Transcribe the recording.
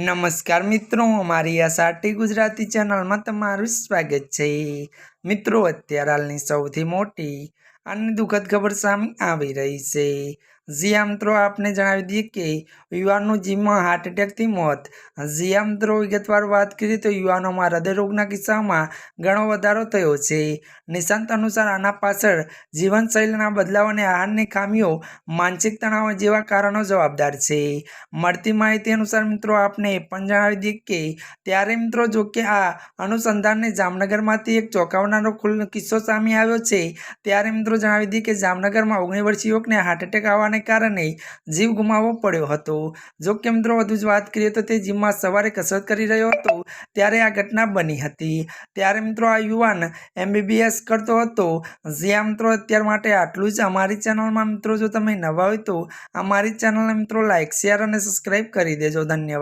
નમસ્કાર મિત્રો અમારી આ સાટી ગુજરાતી ચેનલમાં તમારું સ્વાગત છે. મિત્રો, અત્યારે હાલની સૌથી મોટી અને દુઃખદ ખબર સામે આવી રહી છે. જીયા મિત્રો, આપને જણાવી દઈએ કે યુવાનનું જીવમાં હાર્ટ એટેકથી મોત. જીયા મિત્રો, વિગતવાર વાત કરીએ તો યુવાનોમાં હૃદયરોગના કિસ્સામાં ઘણો વધારો થયો છે. નિશાંત અનુસાર આના પાછળ જીવનશૈલીના બદલાવ અને આહારની ખામીઓ માનસિક તણાવ જેવા કારણો જવાબદાર છે. મળતી માહિતી અનુસાર, મિત્રો, આપને એ પણ જણાવી દઈએ કે ત્યારે, મિત્રો, જો કે આ અનુસંધાનને જામનગરમાંથી એક ચોંકાવનારો ખુલ્લો કિસ્સો સામે આવ્યો છે. ત્યારે મિત્રો જણાવી દીધી કે જામનગરમાં ઓગણી વર્ષીય યુવકને હાર્ટ એટેક આવવાને કારણે જીવ ગુમાવવો પડ્યો હતો. જો કે મિત્રો વધુ જ વાત કરીએ તો તે જીમમાં સવારે કસરત કરી રહ્યો હતો, ત્યારે આ ઘટના બની હતી. ત્યારે મિત્રો આ યુવાન એમબીબીએસ કરતો હતો. જ્યાં મિત્રો અત્યાર માટે આટલું જ અમારી ચેનલમાં મિત્રો જો તમે નવા હોય તો અમારી ચેનલને મિત્રો લાઇક શેર અને સબસ્ક્રાઈબ કરી દેજો. ધન્યવાદ.